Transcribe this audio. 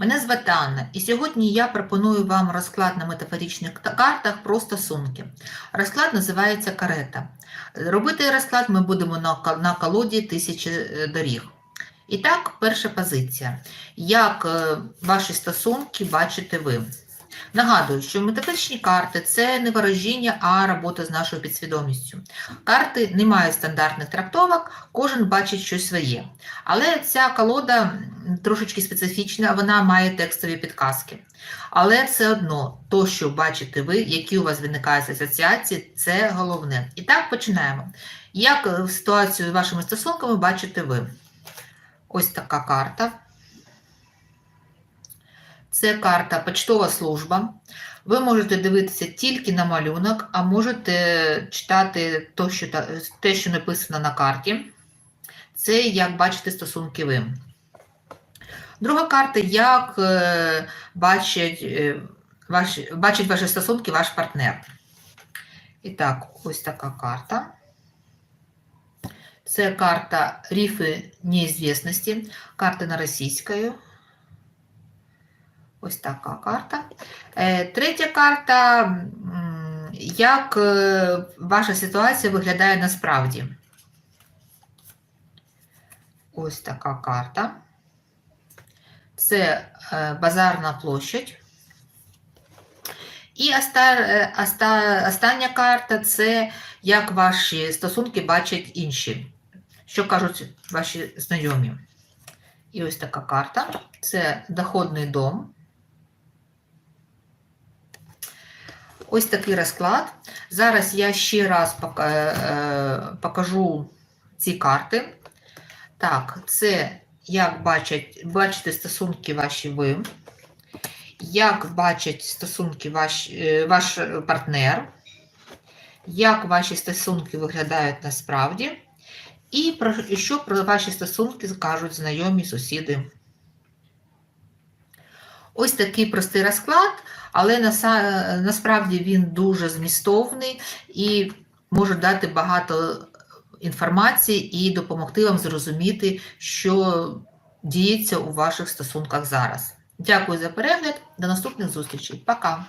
Мене звати Анна, і сьогодні я пропоную вам розклад на метафоричних картах про стосунки. Розклад називається карета. Робити розклад ми будемо на, колоді тисячі е, доріг. І так, перша позиція. Як е, ваші стосунки бачите ви? Нагадую, що метафоричні карти це не ворожіння, а робота з нашою підсвідомістю. Карти не мають стандартних трактовок, кожен бачить щось своє. Але ця колода трошечки специфічна, вона має текстові підказки. Але все одно, то, що бачите ви, які у вас виникають асоціації, це головне. І так починаємо. Як е, ситуацію з вашими стосунками бачите ви? Ось така карта. Це карта почтова служба. Ви можете дивитися тільки на малюнок, а можете читати то, що, те, що написано на карті. Це як бачите стосунки ви. Друга карта, як е, бачить, е, ваші, бачить ваші стосунки ваш партнер. І так, ось така карта. Це карта Рифи неізвісності, карта на російською. Ось така карта. Е, Третя карта, як е, ваша ситуація виглядає насправді. Ось така карта. Це е, базарна площадь. І оста- оста- остання карта це як ваші стосунки бачать інші. Що кажуть ваші знайомі. І ось така карта. Це доходний дом. Ось такий розклад. Зараз я ще раз е, покажу ці карти. Так, це як бачать, бачите стосунки ваші ви, як бачать стосунки ваш, е, ваш партнер, як ваші стосунки виглядають насправді, і про що про ваші стосунки скажуть знайомі сусіди. Ось такий простий розклад, але насправді він дуже змістовний і може дати багато інформації і допомогти вам зрозуміти, що діється у ваших стосунках зараз. Дякую за перегляд. До наступних зустрічей. Пока!